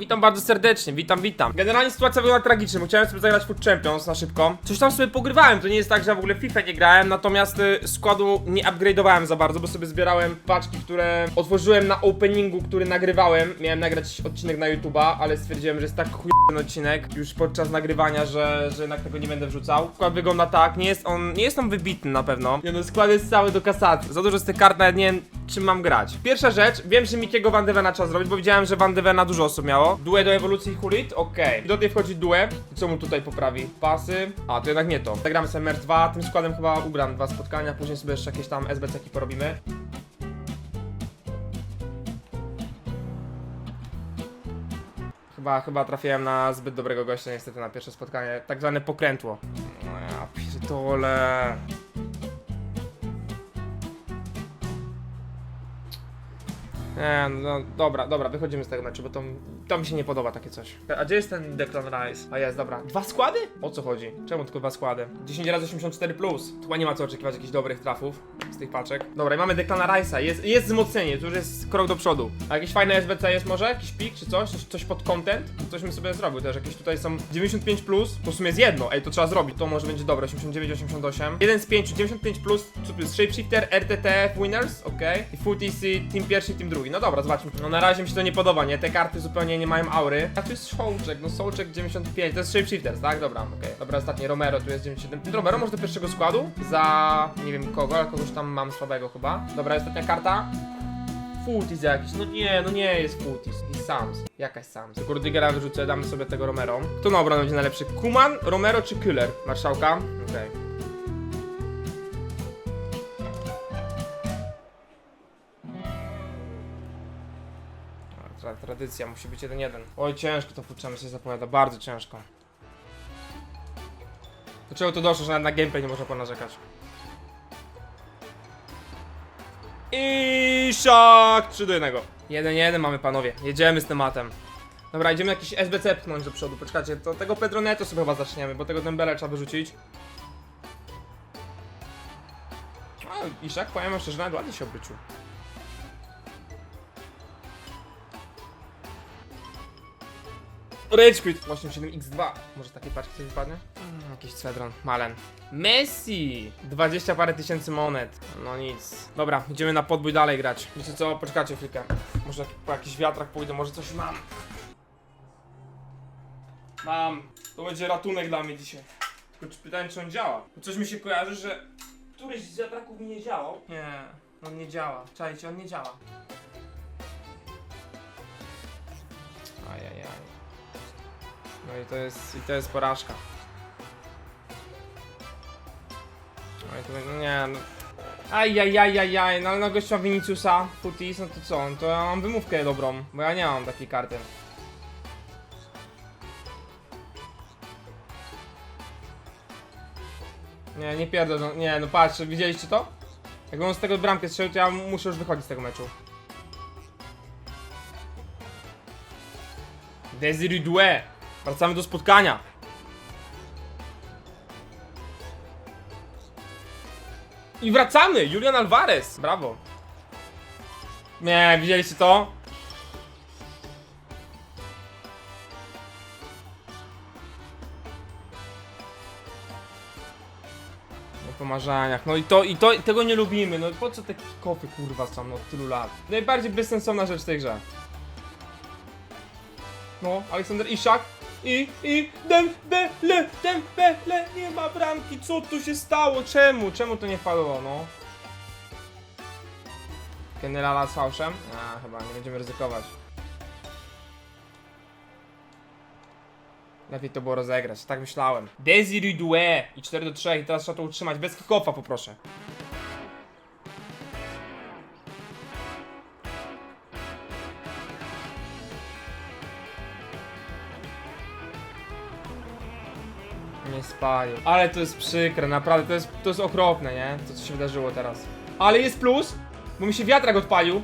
Witam bardzo serdecznie, witam, witam. Generalnie sytuacja wygląda tragicznie, bo chciałem sobie zagrać Food Champions na szybko. Coś tam sobie pogrywałem, to nie jest tak, że ja w ogóle FIFA nie grałem, natomiast y, składu nie upgrade'owałem za bardzo, bo sobie zbierałem paczki, które otworzyłem na openingu, który nagrywałem. Miałem nagrać odcinek na YouTube'a, ale stwierdziłem, że jest tak chujowy odcinek już podczas nagrywania, że, że jednak tego nie będę wrzucał. Skład wygląda tak, nie jest on, nie jest on wybitny na pewno. Nie no, skład jest cały do kasacji. Za dużo z tych kart nawet nie wiem, czym mam grać. Pierwsza rzecz, wiem, że Mikiego Van trzeba zrobić, bo widziałem, że Van dużo osób miało. Due do ewolucji Hulit, okej. I do tej wchodzi Due. Co mu tutaj poprawi? Pasy. A, to jednak nie to. Zagramy sobie Mer 2, tym składem chyba ugram dwa spotkania, później sobie jeszcze jakieś tam SBC-ki porobimy. Chyba, chyba trafiłem na zbyt dobrego gościa niestety na pierwsze spotkanie. Tak zwane pokrętło. No ja pierdolę. Nie, no dobra, dobra, wychodzimy z tego meczu, bo to, to mi się nie podoba takie coś. A gdzie jest ten Declan Rice? A jest, dobra. Dwa składy? O co chodzi? Czemu tylko dwa składy? 10 razy 84 plus. Chyba nie ma co oczekiwać jakichś dobrych trafów z tych paczek. Dobra, i mamy Declana Rice'a. Jest, jest wzmocnienie, to już jest krok do przodu. A jakieś fajne SBC jest może? Jakiś pik czy coś? Coś, coś pod content? Coś bym sobie zrobił też. Jakieś tutaj są 95 plus. To w sumie jest jedno. Ej, to trzeba zrobić. To może będzie dobre. 89, 88. Jeden z 5, 95 plus. Tu jest? Shapeshifter, RTTF Winners, okej. I Full TC, team pierwszy team drugi. No dobra, zobaczmy. No na razie mi się to nie podoba, nie? Te karty zupełnie nie mają aury. A tu jest Soulcheck, no Soulcheck 95. To jest Shapeshifters, tak? Dobra, okej. Dobra, ostatni Romero, tu jest 97. Romero może do pierwszego składu? Za... nie wiem kogo, ale kogoś tam mam słabego chyba. Dobra, ostatnia karta. Futis jakiś, no nie, no nie jest Futis. I Sams. Jakaś Sams. Gordygera wyrzucę, damy sobie tego Romero. Kto na obronę będzie najlepszy? Kuman, Romero czy Kühler? Marszałka? Okej. A, tradycja, musi być jeden jeden. Oj, ciężko to futrzemy się zapowiada, bardzo ciężko. Do czego to doszło, że nawet na gameplay nie można ponarzekać? I szak 3 do 1. 1-1 mamy panowie. Jedziemy z tematem. Dobra, idziemy jakiś SBC pchnąć do przodu. Poczekajcie, to tego Pedroneto sobie chyba zaczniemy, bo tego Dembele trzeba wyrzucić. A, Iszak, powiem szczerze, nawet ładnie się obrócił. Rage Quit 87x2. Może z takiej paczki coś wypadnie? Mm, jakiś Cedron, Malen. Messi! 20 parę tysięcy monet. No nic. Dobra, idziemy na podbój dalej grać. Wiecie co? Poczekajcie chwilkę. Może po jakichś wiatrach pójdę, może coś mam. Mam. To będzie ratunek dla mnie dzisiaj. Tylko czy pytanie, czy on działa? Bo coś mi się kojarzy, że któryś z wiatraków nie działał. Nie, on nie działa. Czajcie, on nie działa. No i to jest, i to jest porażka. No i to no nie no. Ajajajajaj, no ale na gościa Viniciusa, Futis, no to co, no to ja mam wymówkę dobrą, bo ja nie mam takiej karty. Nie, nie pierdol, no, nie, no patrz, widzieliście to? Jak on z tego bramkę strzelił, to ja muszę już wychodzić z tego meczu. Desiree Due. Wracamy do spotkania. I wracamy! Julian Alvarez! Brawo. Nie, widzieliście to? No po marzeniach. No i to, i to, tego nie lubimy. No po co te kofy kurwa są no, od tylu lat? Najbardziej bezsensowna rzecz w tej grze. No, Aleksander Iszak. I, i, Dembele, Dembele, nie ma bramki, co tu się stało, czemu, czemu to nie wpadło, no? Generala z fałszem? A, chyba nie będziemy ryzykować. Lepiej to było rozegrać, tak myślałem. Desiree Due i 4 do 3 i teraz trzeba to utrzymać, bez kickofa poproszę. Nie spalił. Ale to jest przykre, naprawdę, to jest, to jest okropne, nie? To, co się wydarzyło teraz. Ale jest plus, bo mi się wiatrak odpalił.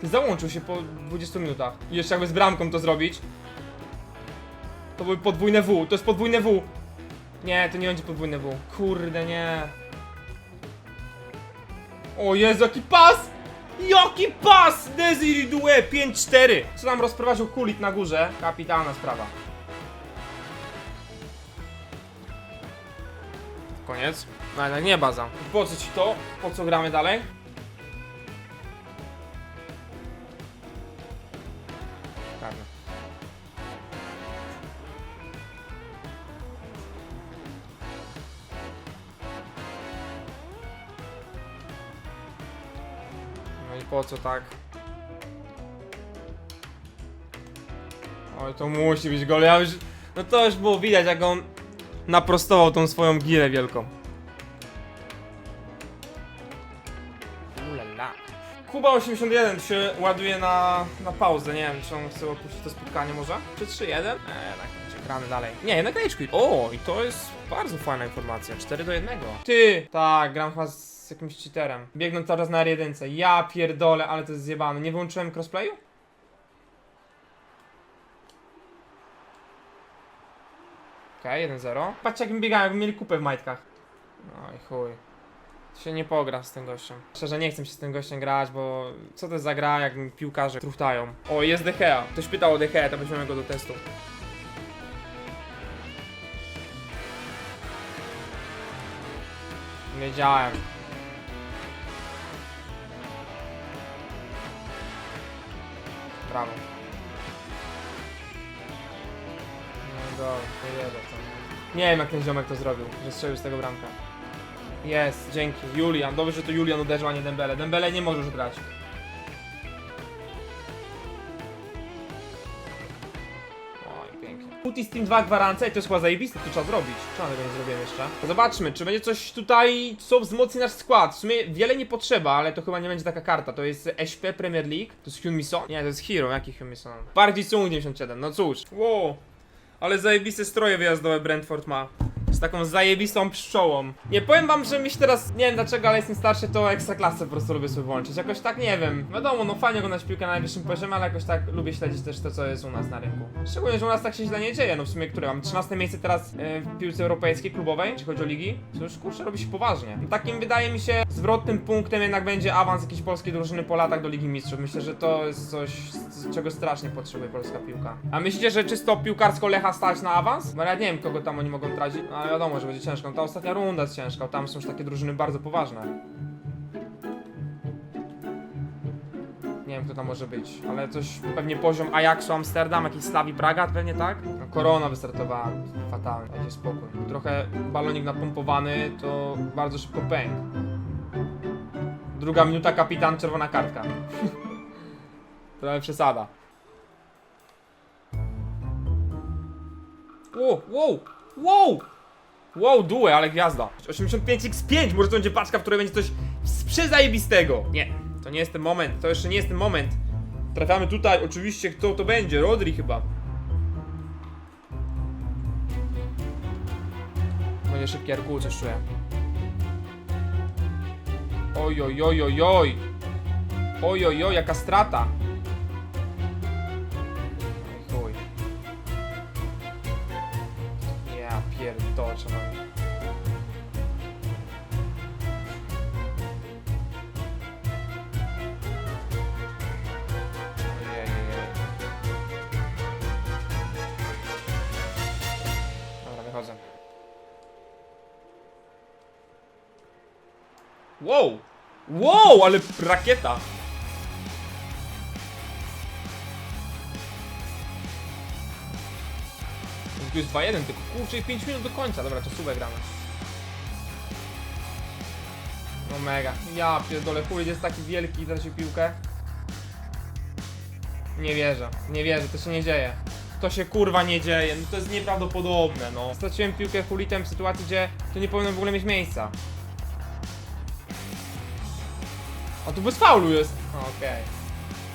Ty załączył się po 20 minutach. I jeszcze jakby z bramką to zrobić. To były podwójne W, to jest podwójne W. Nie, to nie będzie podwójne W. Kurde, nie. O Jezu, jaki pas! Jaki pas! Desiree Due 5-4! Co tam rozprowadził kulit na górze? Kapitalna sprawa. Koniec. No jednak nie baza. Po co ci to? Po co gramy dalej? No i po co tak? Oj, to musi być gol. Ja już... No to już było widać, jak on naprostował tą swoją girę wielką. Ulala. Kuba 81 się ładuje na, na pauzę. Nie wiem, czy on chce opuścić to spotkanie może? Czy 3-1? Eee, tak, będzie grany dalej. Nie, jednak rage. O, i to jest bardzo fajna informacja. 4 do 1. Ty! Tak, gram chyba z jakimś cheaterem. Biegną cały czas na R1. Ja pierdolę, ale to jest zjebane. Nie wyłączyłem crossplayu? Okej, 1-0. Patrzcie jak mi biegają, jakby mieli kupę w majtkach. No i chuj. Się nie pogra z tym gościem. Szczerze nie chcę się z tym gościem grać, bo co to jest za gra, jak mi piłkarze truchtają. O, jest De Gea. Ktoś pytał o De Gea, to weźmiemy go do testu. Wiedziałem. Brawo. No dobra, to jedę to. Nie wiem jak ten ziomek to zrobił, że strzelił z tego bramka. Jest, dzięki. Julian. Dobrze, że to Julian uderzył, a nie Dembele. Dembele nie możesz grać. Oj, pięknie. Putty Steam 2 gwarancja i to jest chyba zajebiste, to trzeba zrobić. Czemu tego nie zrobiłem jeszcze? Zobaczmy, czy będzie coś tutaj, co wzmocni nasz skład. W sumie wiele nie potrzeba, ale to chyba nie będzie taka karta. To jest SP Premier League. To jest Hyun Son? Nie, to jest Hero. Jaki Hyun Son? Bardziej Sung 97. No cóż. Wow. Ale zajebiste stroje wyjazdowe Brentford ma. Z taką zajebistą pszczołą. Nie powiem wam, że mi się teraz, nie wiem dlaczego, ale jestem starszy, to ekstraklasę po prostu lubię sobie włączyć. Jakoś tak, nie wiem. Wiadomo, no fajnie oglądać piłkę na najwyższym poziomie, ale jakoś tak lubię śledzić też to, co jest u nas na rynku. Szczególnie, że u nas tak się źle nie dzieje. No w sumie, które mam 13 miejsce teraz e, w piłce europejskiej, klubowej, jeśli chodzi o ligi. To już kurczę robi się poważnie. No, takim wydaje mi się zwrotnym punktem jednak będzie awans jakiejś polskiej drużyny po latach do Ligi Mistrzów. Myślę, że to jest coś, czego strasznie potrzebuje polska piłka. A myślicie, że czysto piłkarsko Lecha stać na awans? Bo ja nie wiem, kogo tam oni mogą tracić, no wiadomo, że będzie ciężko. No, Ta ostatnia runda jest ciężka, tam są już takie drużyny bardzo poważne. Nie wiem, kto tam może być, ale coś, pewnie poziom Ajaxu Amsterdam, jakiś Slawi Praga, pewnie tak? No, Korona wystartowała fatalnie, dajcie spokój. Trochę balonik napompowany, to bardzo szybko pęk. Druga minuta, kapitan, czerwona kartka. Trochę przesada. Wow, wow, wow! Wow, due, ale gwiazda. 85x5, może to będzie paczka, w której będzie coś przezajebistego. Nie, to nie jest ten moment, to jeszcze nie jest ten moment. Trafiamy tutaj, oczywiście, kto to będzie? Rodri chyba. Będzie szybki RQ, coś czuję. Oj, oj, oj, oj, oj. Oj, oj, oj, jaka strata. Wychodzę. Wow! Wow, ale rakieta! Tu jest 2-1, tylko kurczę, 5 minut do końca. Dobra, czasówę gramy. No mega. Ja pierdolę, chuj jest taki wielki i tracił piłkę. Nie wierzę, nie wierzę, to się nie dzieje. To się kurwa nie dzieje, no to jest nieprawdopodobne, no. Straciłem piłkę hulitem w sytuacji, gdzie to nie powinno w ogóle mieć miejsca. A tu bez faulu jest. O, Okej.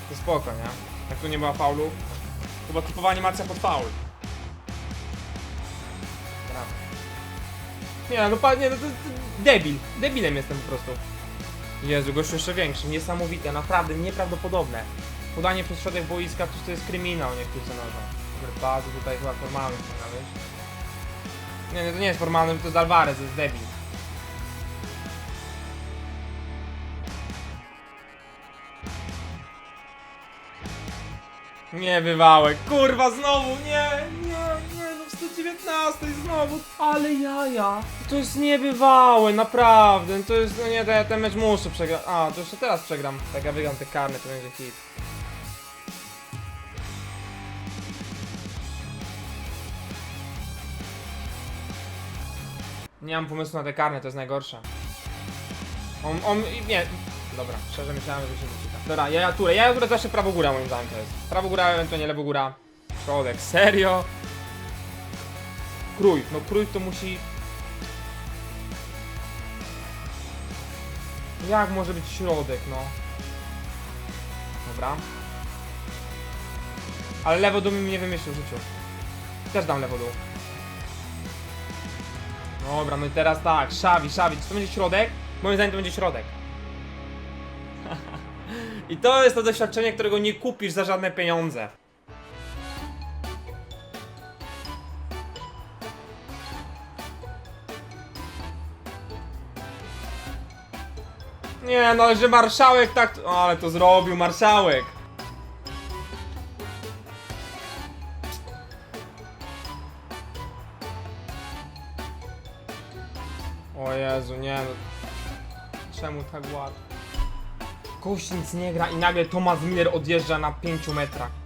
To spoko, nie? Jak tu nie ma faulu. Chyba typowa animacja pod faul. Nie, no panie, no to, to debil. Debilem jestem po prostu. Jezu, gościu jeszcze większy. Niesamowite, naprawdę, nieprawdopodobne. Podanie przez środek boiska, to, to jest kryminał, niech tu nożą. Bardzo tutaj chyba formalny, no, wiesz? Nie, nie, to nie jest formalny, to jest Alvarez, to jest debil. Nie wywałek, kurwa znowu, nie, nie, no w 119 znowu, ale jaja. To jest niebywałe, naprawdę, to jest, no nie, ja ten mecz muszę przegrać, a, to jeszcze teraz przegram, tak ja wygram te karne, to będzie hit. Nie mam pomysłu na te karne, to jest najgorsze. On, on, nie, dobra, szczerze myślałem, że się wycika. Dobra, ja turę, ja turę zawsze prawo góra moim zdaniem to jest. Prawo góra, ewentualnie lewo góra. Środek, serio? Krój, no krój to musi... Jak może być środek, no? Dobra. Ale lewo dół mi nie wymyślił w życiu. Też dam lewo dół. Dobra, no i teraz tak, Szawi, Szawi, czy to będzie środek? Moim zdaniem to będzie środek. I to jest to doświadczenie, którego nie kupisz za żadne pieniądze. Nie, no że marszałek tak... O, ale to zrobił marszałek. O Jezu, nie no. Czemu tak łatwo? Gość nic nie gra i nagle Thomas Miller odjeżdża na 5 metrach.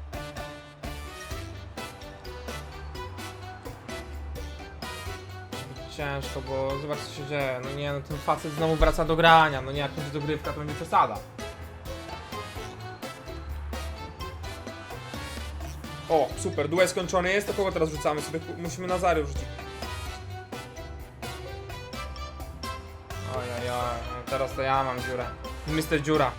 Ciężko, bo zobacz co się dzieje. No nie, no ten facet znowu wraca do grania. No nie, jak będzie dogrywka, to będzie przesada. O, super, duet skończony jest, to kogo teraz rzucamy? Sobie musimy Nazary rzucić. Ojajaj, no teraz to ja mam dziurę. Mr. Dziura.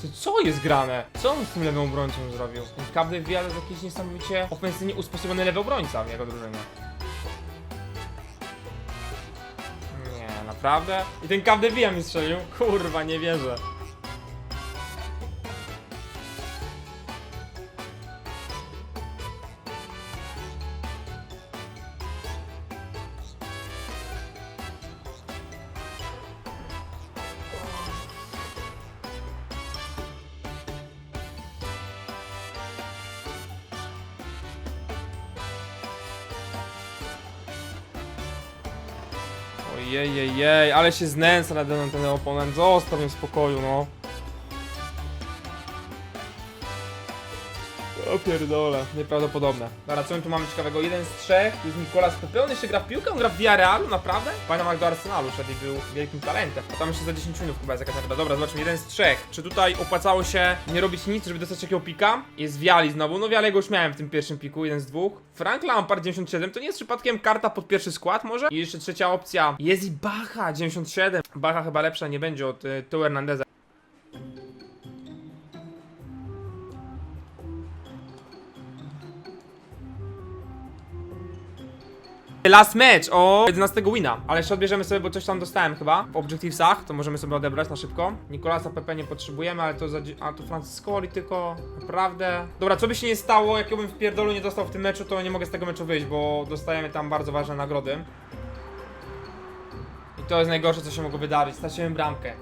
Ty co jest grane? Co on z tym lewym obrońcą zrobił? To jest jakiś niesamowicie ofensywnie usposobiony lewy obrońca w jego drużynie. Nie, naprawdę? I ten Kabdy Villa mi strzelił? Kurwa, nie wierzę. Ojej, ale się znęca nade mną ten oponent. Zostaw w spokoju, no. O pierdole, nieprawdopodobne. Dobra, co my tu mamy ciekawego? Jeden z trzech, to jest Nikolas Pepe, on jeszcze gra w piłkę, on gra w Villarrealu, naprawdę? Pamiętam jak do Arsenalu szedł i był wielkim talentem. A tam jeszcze za 10 minut chyba jest jakaś nagroda. Dobra, zobaczmy, jeden z trzech. Czy tutaj opłacało się nie robić nic, żeby dostać takiego pika? Jest Viali znowu, no Viali go już miałem w tym pierwszym piku, jeden z dwóch. Frank Lampard 97, to nie jest przypadkiem karta pod pierwszy skład może? I jeszcze trzecia opcja, jest i Bacha 97. Bacha chyba lepsza nie będzie od y, Teo Hernandeza. Last match o 11 wina, ale jeszcze odbierzemy sobie, bo coś tam dostałem chyba w Objectivesach, to możemy sobie odebrać na szybko. Nikolasa Pepe nie potrzebujemy, ale to za... A tu Franciscoli tylko, naprawdę. Dobra, co by się nie stało, jak ja bym w pierdolu nie dostał w tym meczu, to nie mogę z tego meczu wyjść, bo dostajemy tam bardzo ważne nagrody. I to jest najgorsze, co się mogło wydarzyć, straciłem bramkę.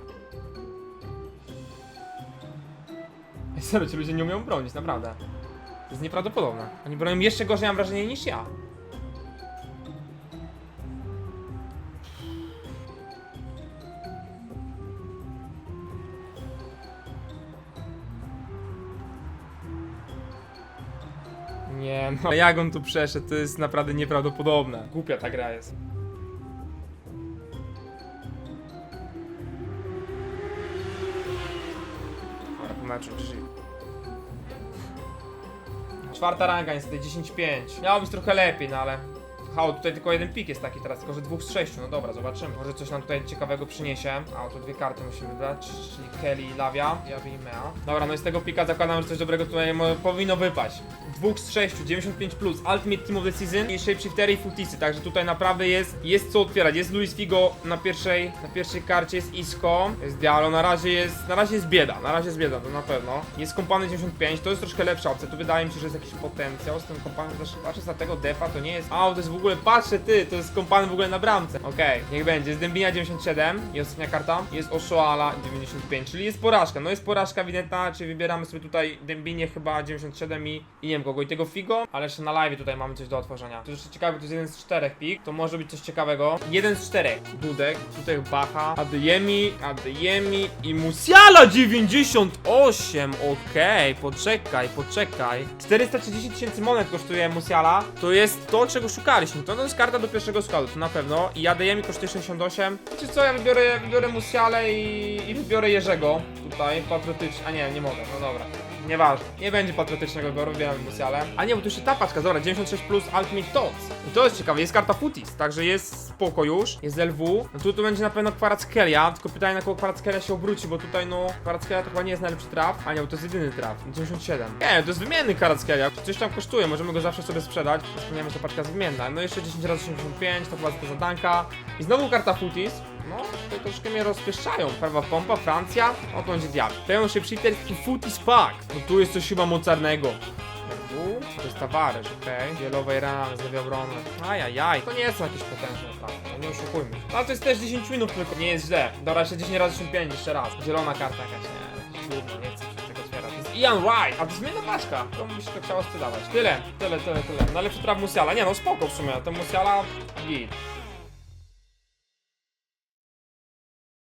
Serio, ci ludzie nie umieją bronić, naprawdę. To jest nieprawdopodobne. Oni bronią jeszcze gorzej, mam wrażenie, niż ja. Nie, no jak on tu przeszedł, to jest naprawdę nieprawdopodobne. Głupia ta gra jest. Czwarta ranga niestety, 10-5. Miało być trochę lepiej, no ale... Ha, tutaj tylko jeden pik jest taki teraz, tylko że dwóch z sześciu, no dobra, zobaczymy. Może coś nam tutaj ciekawego przyniesie. A, tu dwie karty musimy wybrać, czyli Kelly i Lavia. Javi i Mea. Dobra, no i z tego pika zakładam, że coś dobrego tutaj powinno wypaść. Dwóch z sześciu, 95+, plus, Ultimate Team of the Season i Shapeshiftery i Futisy, także tutaj naprawdę jest, jest co otwierać. Jest Luis Figo na pierwszej, na pierwszej karcie, jest Isco, jest Diallo, na razie jest, na razie jest bieda, na razie jest bieda, to na pewno. Jest kompany 95, to jest troszkę lepsza opcja, tu wydaje mi się, że jest jakiś potencjał z tym kompanem, też patrzę na tego defa, to nie jest, a to jest w ogóle ogóle patrzę, ty, to jest kompany w ogóle na bramce. Okej, niech będzie. Jest Dembina 97 i ostatnia karta. Jest Oshoala 95, czyli jest porażka. No jest porażka ewidentna, czyli wybieramy sobie tutaj Dembinie chyba 97 i, i nie wiem kogo. I tego Figo, ale jeszcze na live tutaj mamy coś do otworzenia. To jeszcze ciekawe, to jest jeden z czterech pik, to może być coś ciekawego. Jeden z czterech. Dudek, tutaj Bacha, Adeyemi, Adeyemi i Musiala 98, okej, poczekaj, poczekaj. 430 tysięcy monet kosztuje Musiala, to jest to, czego szukaliśmy. To, jest karta do pierwszego składu, to na pewno. I Adeyemi kosztuje 68. Wiecie co, ja wybiorę, wybiorę Musialę i, i wybiorę Jerzego. Tutaj, patriotycznie, a nie, nie mogę, no dobra. Nieważne, nie będzie patriotycznego wyboru, wybieramy Musialę. A nie, bo tu jeszcze ta paczka, dobra, 96 plus Ultimate Tots. I to jest ciekawe, jest karta Futis, także jest spoko już, jest LW. No tu, tu będzie na pewno Kwarackelia, tylko pytanie na kogo Kwarackelia się obróci, bo tutaj no, Kwarackelia to chyba nie jest najlepszy traf. A nie, bo to jest jedyny traf, 97. Nie, to jest wymienny Kwarackelia, coś tam kosztuje, możemy go zawsze sobie sprzedać. Wspomniałem, że ta paczka jest wymienna. No jeszcze 10 razy 85, to chyba to zadanka. I znowu karta Futis. No, to troszkę mnie rozpieszczają. Prawa pompa, Francja, o to będzie diabł. Pełen się cheater i Futis Pack. No tu jest coś chyba mocarnego. To jest Tavares, okej. Okay. Wielowej ramy, zdrowie obrony. Ajajaj, to nie są jakieś potężne no nie oszukujmy. ale to jest też 10 minut tylko, nie jest źle. Dobra, jeszcze 10 razy 85, jeszcze raz. Zielona karta jakaś, nie, trudno, nie chcę tego otwierać. To jest Ian Wright, a to zmienna paczka. To mi się to chciało sprzedawać. Tyle, tyle, tyle, tyle. Najlepszy traf Musiala. Nie no, spoko w sumie, ten Musiala, git.